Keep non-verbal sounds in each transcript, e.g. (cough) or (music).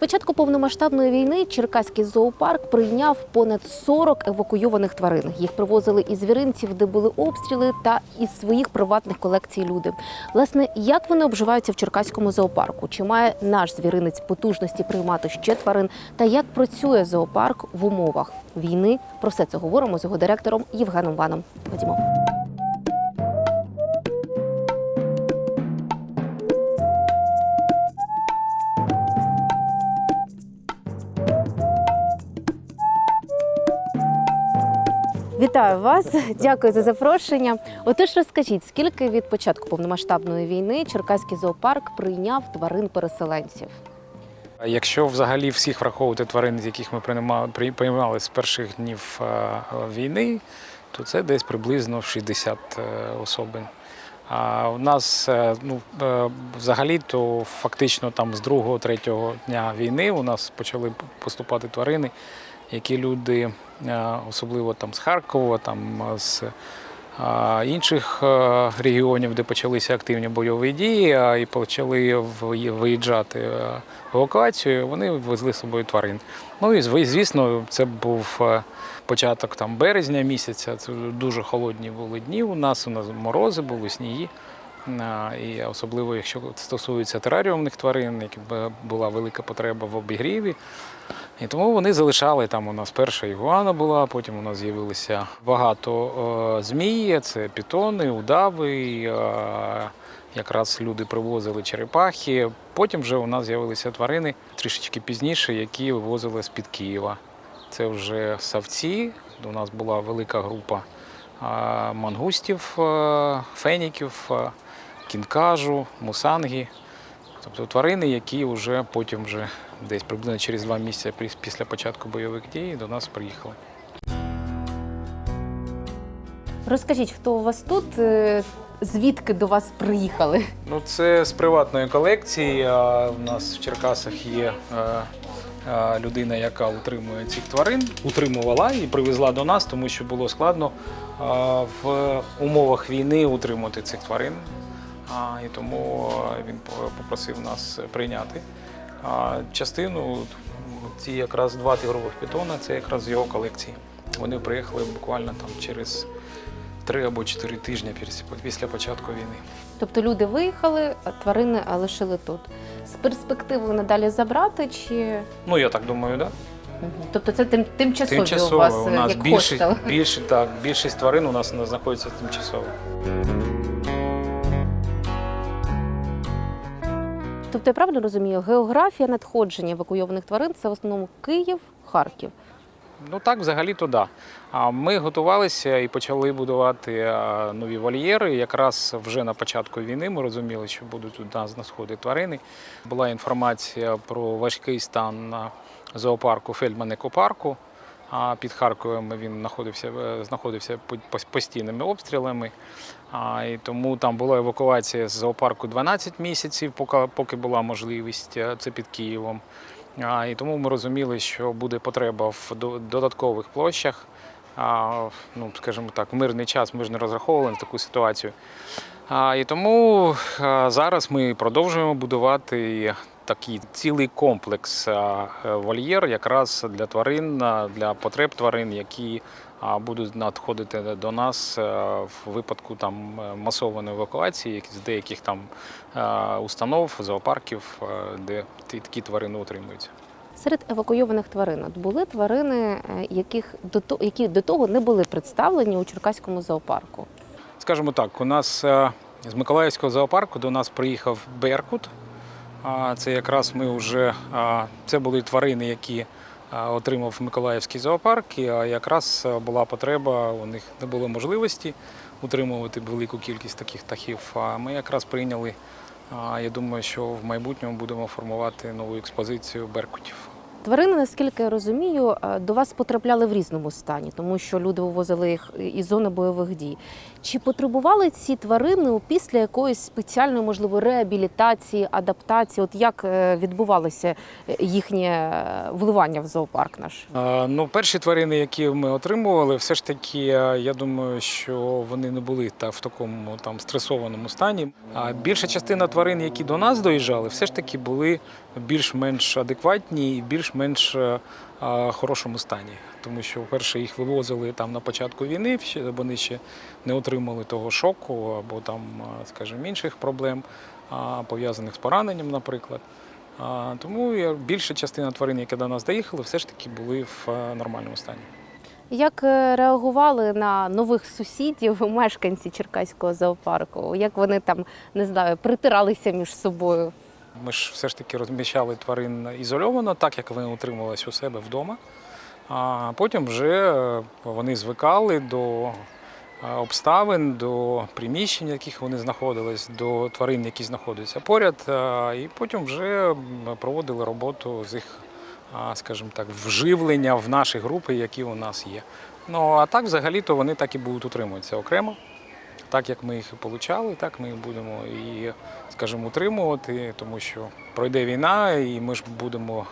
початку повномасштабної війни Черкаський зоопарк прийняв понад 40 евакуйованих тварин. Їх привозили із звіринців, де були обстріли, та із своїх приватних колекцій люди. Власне, як вони обживаються в Черкаському зоопарку? Чи має наш звіринець потужності приймати ще тварин? Та як працює зоопарк в умовах війни? Про все це говоримо з його директором Євгеном Ваном. Ходімо. Вітаю вас, дякую за запрошення. Отож, розкажіть, скільки від початку повномасштабної війни Черкаський зоопарк прийняв тварин-переселенців? Якщо взагалі всіх враховувати тварин, з яких ми приймали, при- приймали з перших днів е, війни, то це десь приблизно 60 е, особин. А у нас е, ну, е, взагалі то фактично там з другого-третього дня війни у нас почали поступати тварини, які люди, е, особливо там з Харкова, там з інших регіонів, де почалися активні бойові дії, і почали виїжджати в евакуацію, вони везли з собою тварин. Ну і звісно, це був початок там березня місяця. Це дуже холодні були дні. У нас у нас морози були, сніги. І особливо, якщо стосується тераріумних тварин, які була велика потреба в обігріві. І тому вони залишали там. У нас перша ігуана була, потім у нас з'явилося багато змій, це пітони, удави. Якраз люди привозили черепахи. Потім вже у нас з'явилися тварини трішечки пізніше, які вивозили з-під Києва. Це вже савці. У нас була велика група мангустів, феніків, кінкажу, мусангі. Тобто тварини, які вже потім вже десь приблизно через два місяці після початку бойових дій до нас приїхали. Розкажіть, хто у вас тут? е, Звідки до вас приїхали? Ну, це з приватної колекції. У нас в Черкасах є е, е, людина, яка утримує цих тварин, утримувала і привезла до нас, тому що було складно в умовах війни утримувати цих тварин. І тому він попросив нас прийняти. Частину, ці якраз два тигрових питона, це якраз з його колекції. Вони приїхали буквально там через три або чотири тижні після- початку війни. Тобто люди виїхали, а тварини лишили тут. З перспективою надалі забрати чи Ну, я так думаю, так. Да? тобто це тим, тимчасові Тимчасово у вас у е, нас як більше, хостел? більше, так, більшість тварин у нас знаходиться тимчасово. Тобто я правильно розумію, географія надходження евакуйованих тварин це в основному Київ, Харків. Ну так, взагалі то да. Ми готувалися і почали будувати нові вольєри. Якраз вже на початку війни ми розуміли, що будуть у нас на сході тварини. Була інформація про важкий стан зоопарку Фельдман екопарку. А під Харковом він знаходився, е, знаходився постійними обстрілами. А, і тому там була евакуація з зоопарку 12 місяців, поки, поки була можливість. е, Це під Києвом. І тому ми розуміли, що буде потреба в додаткових площах. Ну, скажімо так, в мирний час ми ж не розраховували на таку ситуацію. І тому зараз ми продовжуємо будувати такий цілий комплекс вольєр якраз для тварин, для потреб тварин, які будуть надходити до нас е, в випадку там е, масованої евакуації з деяких там е, установ, зоопарків, де такі тварини утримуються. Серед евакуйованих тварин були тварини, яких до то- які до того не були представлені у Черкаському зоопарку. Скажімо так, у нас з Миколаївського зоопарку до нас приїхав Беркут. Це якраз ми вже це були тварини, які отримав Миколаївський зоопарк. І а, якраз була потреба, у них не було можливості утримувати велику кількість таких птахів. А ми якраз прийняли. Я думаю, що в майбутньому будемо формувати нову експозицію беркутів. Тварини, наскільки я розумію, е, до вас потрапляли в різному стані, тому що люди вивозили їх із зони бойових дій. Чи потребували ці тварини після якоїсь спеціальної, можливо, реабілітації, адаптації? От як е, відбувалося е, їхнє е, вливання в зоопарк наш? Ну, перші тварини, які ми отримували, все ж таки, я думаю, що вони не були та в такому там стресованому стані. А більша частина тварин, які до нас доїжджали, все ж таки були більш-менш адекватні і більш-менш хорошому стані. Тому що, вперше, їх вивозили там на початку війни, вони ще не отримали того шоку або там, скажімо, інших проблем, пов'язаних з пораненням, наприклад. Тому більша частина тварин, які до нас доїхали, все ж таки були в нормальному стані. Як е, реагували на нових сусідів (laughs) мешканці Черкаського зоопарку? Як вони там не знаю, притиралися між собою? Ми ж все ж таки розміщали тварин ізольовано, так як вони утримувалися у себе вдома. А потім вже е, вони звикали до е, обставин, до приміщень, в яких вони знаходились, до тварин, які знаходяться поряд. е, І потім вже проводили роботу з їх, скажімо так, вживлення в наші групи, які у нас є. Ну а так, взагалі-то вони так і будуть утримуватися окремо. Так як ми їх і получали, так ми їх будемо і, скажімо, утримувати, тому що пройде війна, і ми ж будемо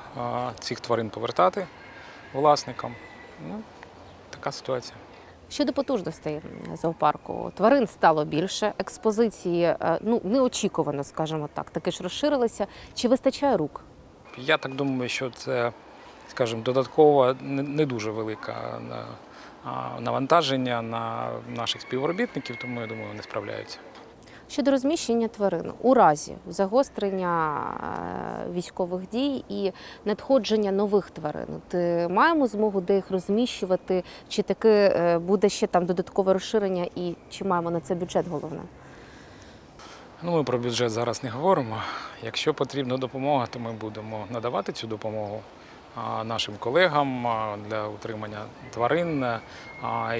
цих тварин повертати власникам. Ну, така ситуація. Щодо потужностей зоопарку, тварин стало більше, експозиції е, ну неочікувано, скажімо так, таки ж розширилися. Чи вистачає рук? Я так думаю, що це, скажімо, додаткова не дуже велика навантаження на наших співробітників, тому я думаю, вони справляються. Щодо розміщення тварин у разі загострення е, військових дій і надходження нових тварин, е, маємо змогу де їх розміщувати, чи таки е, буде ще там додаткове розширення, і чи маємо на це бюджет головне? Ну, ми про бюджет зараз не говоримо. Якщо потрібна допомога, то ми будемо надавати цю допомогу нашим колегам для утримання тварин.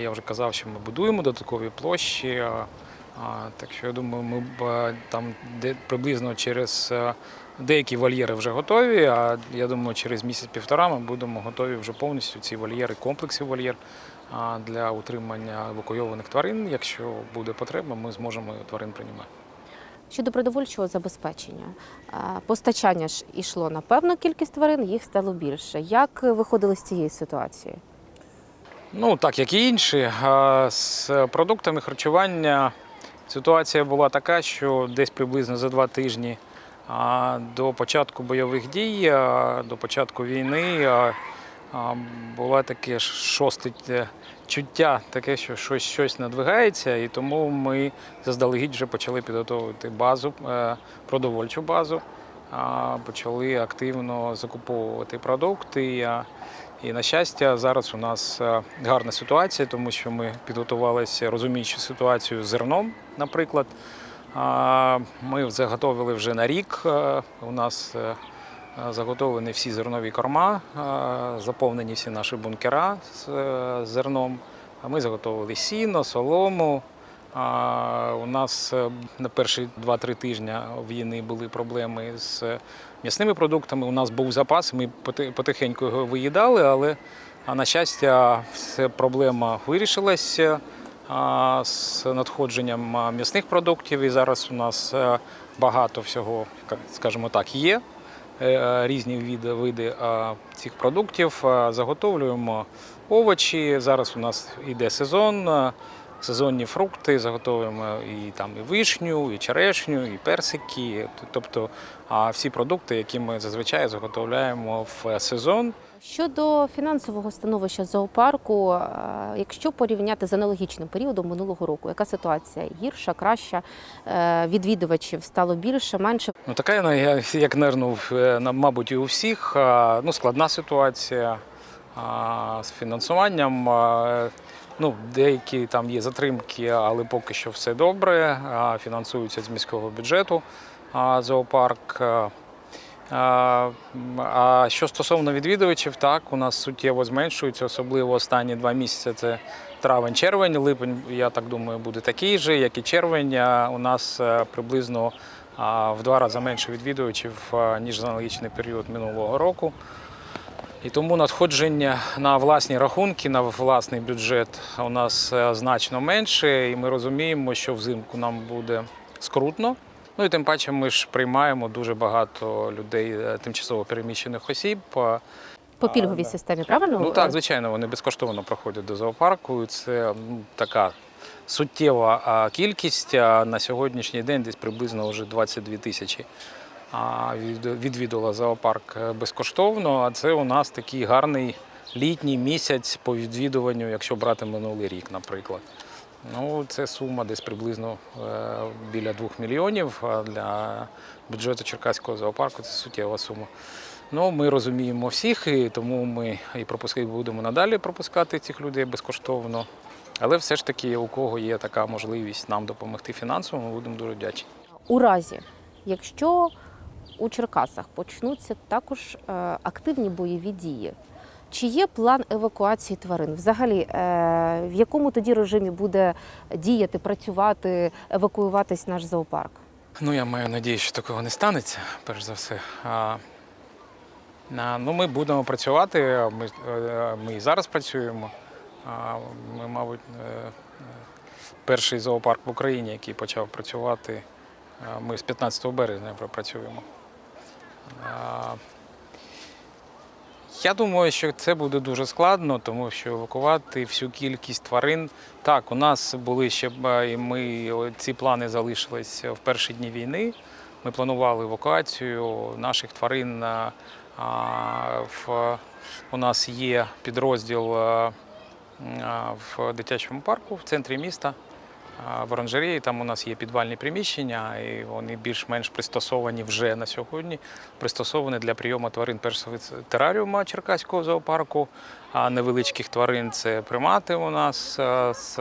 Я вже казав, що ми будуємо додаткові площі. Так що я думаю, ми там де приблизно через деякі вольєри вже готові. А я думаю, через місяць-півтора ми будемо готові вже повністю ці вольєри, комплекси вольєр для утримання евакуйованих тварин. Якщо буде потреба, ми зможемо тварин приймати. Щодо продовольчого забезпечення, е, постачання ж ішло на певну кількість тварин, їх стало більше. Як виходили з цієї ситуації? Ну, так як і інші. З продуктами харчування ситуація була така, що десь приблизно за два тижні до початку бойових дій, до початку війни було таке шосте чуття, таке, що щось, щось надвигається, і тому ми заздалегідь вже почали підготовити базу, е, продовольчу базу. Почали активно закуповувати продукти. і на щастя, зараз у нас е, гарна ситуація, тому що ми підготувалися, розуміючи ситуацію з зерном, наприклад. Ми заготовили вже на рік. е, У нас заготовлені всі зернові корма, е, заповнені всі наші бункера з е, зерном. Ми заготовили сіно, солому. У нас е, на перші 2-3 тижні війни були проблеми з м'ясними продуктами. У нас був запас, ми потихеньку його виїдали, але на щастя, ця проблема вирішилася з надходженням м'ясних продуктів. І зараз у нас е, багато всього, скажімо так, є. Е, Різні види, види цих продуктів. Заготовлюємо овочі. Зараз у нас йде сезон. Сезонні фрукти заготовуємо і там і вишню, і черешню, і персики. Тобто всі продукти, які ми зазвичай заготовляємо в сезон. Щодо фінансового становища зоопарку, якщо порівняти з аналогічним періодом минулого року, яка ситуація гірша, краща? Е, Відвідувачів стало більше, менше? Ну така як е, мабуть, і у всіх. Ну, складна ситуація з фінансуванням. Ну, деякі там є затримки, але поки що все добре. Фінансуються з міського бюджету зоопарк. а, що стосовно відвідувачів, так у нас суттєво зменшується, особливо останні два місяці. Це травень-червень, липень, я так думаю, буде такий же, як і червень. У нас е, приблизно в два рази менше відвідувачів, ніж за аналогічний період минулого року. І тому надходження на власні рахунки, на власний бюджет у нас е, значно менше, і ми розуміємо, що взимку нам буде скрутно. Ну і тим паче ми ж приймаємо дуже багато людей, е, тимчасово переміщених осіб. Е, По пільговій да. системі, правильно? Ну так, звичайно, вони безкоштовно проходять до зоопарку. і Це ну, така суттєва кількість. А на сьогоднішній день десь приблизно вже 22 тисячі відвідала зоопарк е, безкоштовно. А це у нас такий гарний літній місяць по відвідуванню, якщо брати минулий рік, наприклад. Ну, це сума десь приблизно е, біля 2 мільйонів. А для бюджету Черкаського зоопарку це суттєва сума. Ну, ми розуміємо всіх, і тому ми і пропуски будемо надалі пропускати цих людей безкоштовно. Але все ж таки, у кого є така можливість нам допомогти фінансово, ми будемо дуже вдячні. У разі, якщо у Черкасах почнуться також е, активні бойові дії, чи є план евакуації тварин? Взагалі, е, в якому тоді режимі буде діяти, працювати, евакуюватись наш зоопарк? Ну, я маю надію, що такого не станеться, перш за все. А, ну, ми будемо працювати. Ми, е, ми і зараз працюємо. А, Ми, мабуть, перший зоопарк в Україні, який почав працювати. Ми з 15 березня працюємо. Я думаю, що це буде дуже складно, тому що евакувати всю кількість тварин. Так, у нас були ще і ми ці плани залишились в перші дні війни. Ми планували евакуацію наших тварин. а, В, у нас є підрозділ а, в дитячому парку в центрі міста. В оранжереї там у нас є підвальні приміщення, і вони більш-менш пристосовані вже на сьогодні пристосований для прийому тварин першого тераріума Черкаського зоопарку, а невеличких тварин це примати у нас з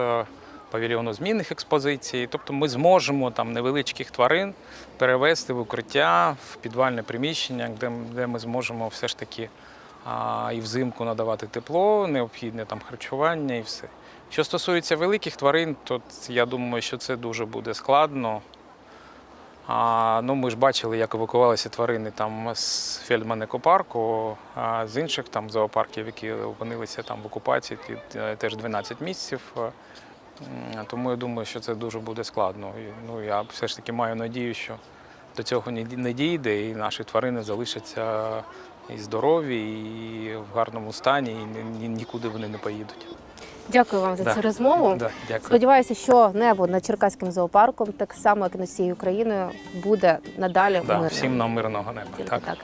павільйону змінних експозицій. Тобто ми зможемо там невеличких тварин перевести в укриття, в підвальне приміщення, де, де ми зможемо все ж таки і взимку надавати тепло, необхідне там харчування і все. Що стосується великих тварин, то я думаю, що це дуже буде складно. А, ну, ми ж бачили, як евакувалися тварини там з Фельдман парку, а з інших там зоопарків, які опинилися там в окупації, е, теж 12 місяців. Е, Тому я думаю, що це дуже буде складно. Ну, я все ж таки маю надію, що до цього не дійде, і наші тварини залишаться і здорові, і в гарному стані, і ні- ні- нікуди вони не поїдуть. Дякую вам за Да. цю розмову. Да, дякую. Сподіваюся, що небо над Черкаським зоопарком, так само як і над всією Україною, буде надалі Да, мирним. всім нам мирного неба. Тільки Так. так.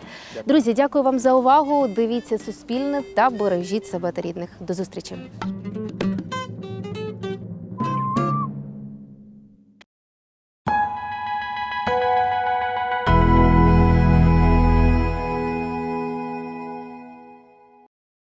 Друзі, дякую вам за увагу. Дивіться Суспільне та бережіть себе та рідних. До зустрічі.